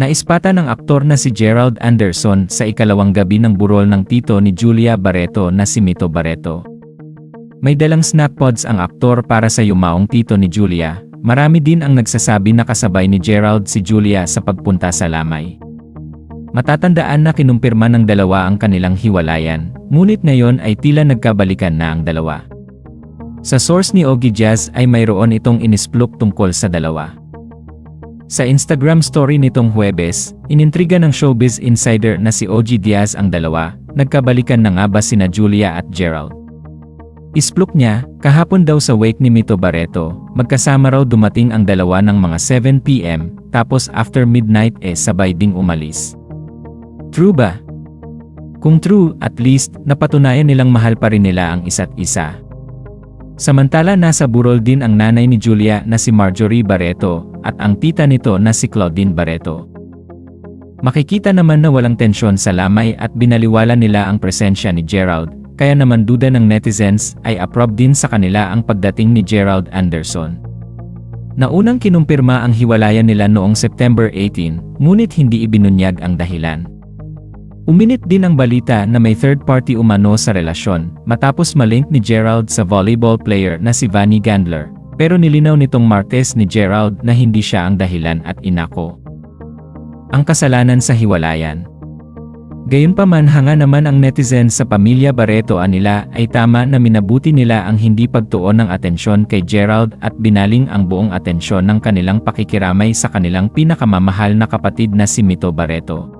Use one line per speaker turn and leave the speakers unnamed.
Naispata ng aktor na si Gerald Anderson sa ikalawang gabi ng burol ng tito ni Julia Barreto na si Mito Barreto. May dalang snack pods ang aktor para sa yumaong tito ni Julia. Marami din ang nagsasabi na kasabay ni Gerald si Julia sa pagpunta sa lamay. Matatandaan na kinumpirma ng dalawa ang kanilang hiwalayan, ngunit ngayon ay tila nagkabalikan na ang dalawa. Sa source ni Ogie Jazz ay mayroon itong inisplok tungkol sa dalawa. Sa Instagram story nitong Huwebes, inintriga ng showbiz insider na si OG Diaz ang dalawa, nagkabalikan na nga ba sina Julia at Gerald. Isplok niya, kahapon daw sa wake ni Mito Barreto, magkasama raw dumating ang dalawa ng mga 7pm, tapos after midnight eh sabay ding umalis. True ba? Kung true, at least, napatunayan nilang mahal pa rin nila ang isa't isa. Samantala nasa burol din ang nanay ni Julia na si Marjorie Barreto at ang tita nito na si Claudine Barreto. Makikita naman na walang tensyon sa lamay at binaliwala nila ang presensya ni Gerald, kaya naman duda ng netizens ay approve din sa kanila ang pagdating ni Gerald Anderson. Naunang kinumpirma ang hiwalayan nila noong September 18, ngunit hindi ibinunyag ang dahilan. Uminit din ang balita na may third party umano sa relasyon matapos malink ni Gerald sa volleyball player na si Vanny Gandler, pero nilinaw nitong Martes ni Gerald na hindi siya ang dahilan at inako. Ang kasalanan sa hiwalayan. Gayunpaman hanga naman ang netizen sa pamilya Barreto nila ay tama na minabuti nila ang hindi pagtuon ng atensyon kay Gerald at binaling ang buong atensyon ng kanilang pakikiramay sa kanilang pinakamamahal na kapatid na si Mito Barreto.